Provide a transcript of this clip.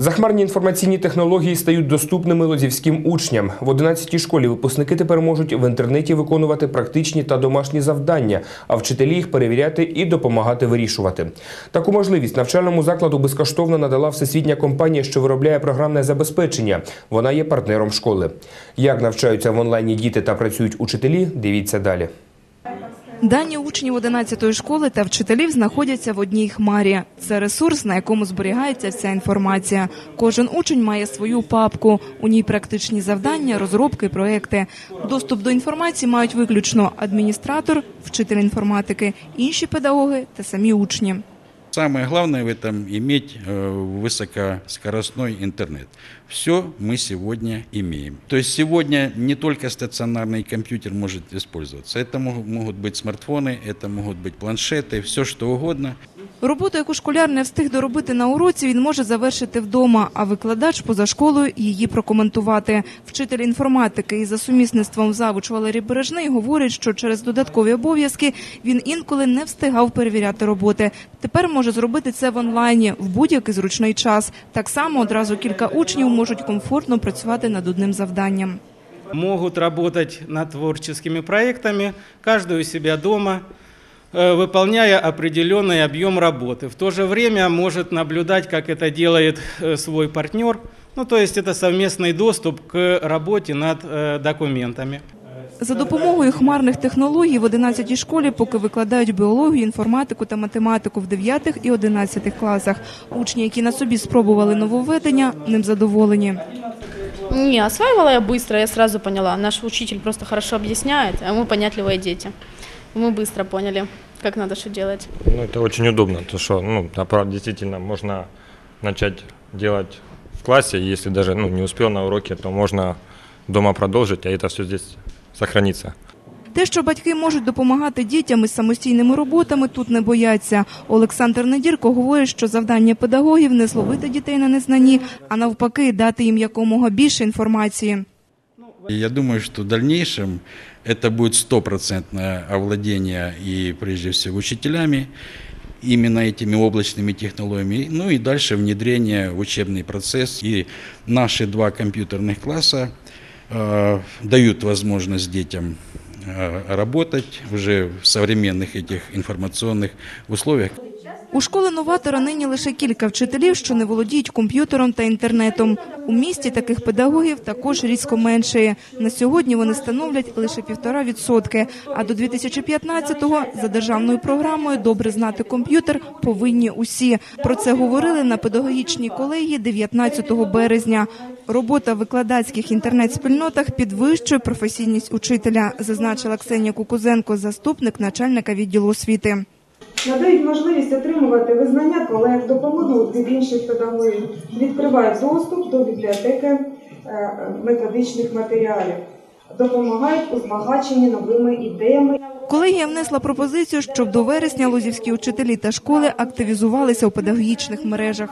Захмарні інформаційні технології стають доступними лозівським учням. В 11-й школі випускники тепер можуть в інтернеті виконувати практичні та домашні завдання, а вчителі їх перевіряти і допомагати вирішувати. Таку можливість навчальному закладу безкоштовно надала всесвітня компанія, що виробляє програмне забезпечення. Вона є партнером школи. Як навчаються в онлайні діти та працюють учителі, дивіться далі. Дані учнів 11-ї школи та вчителів знаходяться в одній хмарі. Це ресурс, на якому зберігається вся інформація. Кожен учень має свою папку. У ній практичні завдання, розробки, проекти. Доступ до інформації мають виключно адміністратор, вчитель інформатики, інші педагоги та самі учні. Самое главное в этом иметь э, высокоскоростной интернет. Все мы сегодня имеем. То есть сегодня не только стационарный компьютер может использоваться. Это мог- могут быть смартфоны, это могут быть планшеты, все что угодно. Роботу, яку школяр не встиг доробити на уроці, він може завершити вдома, а викладач поза школою її прокоментувати. Вчитель інформатики і за сумісництвом завуч Валерій Бережний говорить, що через додаткові обов'язки він інколи не встигав перевіряти роботи. Тепер може зробити це в онлайні в будь-який зручний час. Так само одразу кілька учнів можуть комфортно працювати над одним завданням. могут работать над творческими проектами, каждый у себя дома, э, выполняя определенный объем работы. В то же время может наблюдать, как это делает э, свой партнер. Ну, то есть это совместный доступ к работе над э, документами. За допомогою хмарних технологій в 11-й школі поки викладають біологію, інформатику та математику в 9 і 11 класах. Учні, які на собі спробували нововведення, ним задоволені. Не, осваивала я быстро, я сразу поняла. Наш учитель просто хорошо объясняет, а мы понятливые дети. Мы быстро поняли, как надо что делать. Ну, это очень удобно, то что, ну, а правда, действительно, можно начать делать в классе, если даже ну, не успел на уроке, то можно дома продолжить, а это все здесь сохранится. Те, що батьки можуть допомагати дітям із самостійними роботами, тут не бояться. Олександр Недірко говорить, що завдання педагогів не зловити дітей на незнанні, а навпаки, дати їм якомога більше інформації. И я думаю, что в дальнейшем это будет стопроцентное овладение и прежде всего учителями именно этими облачными технологиями. Ну и дальше внедрение в учебный процесс. И наши два компьютерных класса э, дают возможность детям э, работать уже в современных этих информационных условиях. У школи новатора нині лише кілька вчителів, що не володіють комп'ютером та інтернетом. У місті таких педагогів також різко меншає. На сьогодні вони становлять лише півтора відсотки. А до 2015-го за державною програмою добре знати комп'ютер повинні усі. Про це говорили на педагогічній колегії 19 березня. Робота в викладацьких інтернет-спільнотах підвищує професійність учителя, зазначила Ксенія Кукузенко, заступник начальника відділу освіти. Надають можливість отримувати визнання колег, допомогу від інших педагогів, відкривають доступ до бібліотеки е, методичних матеріалів, допомагають у змагаченні новими ідеями. Колегія внесла пропозицію, щоб до вересня лузівські учителі та школи активізувалися у педагогічних мережах.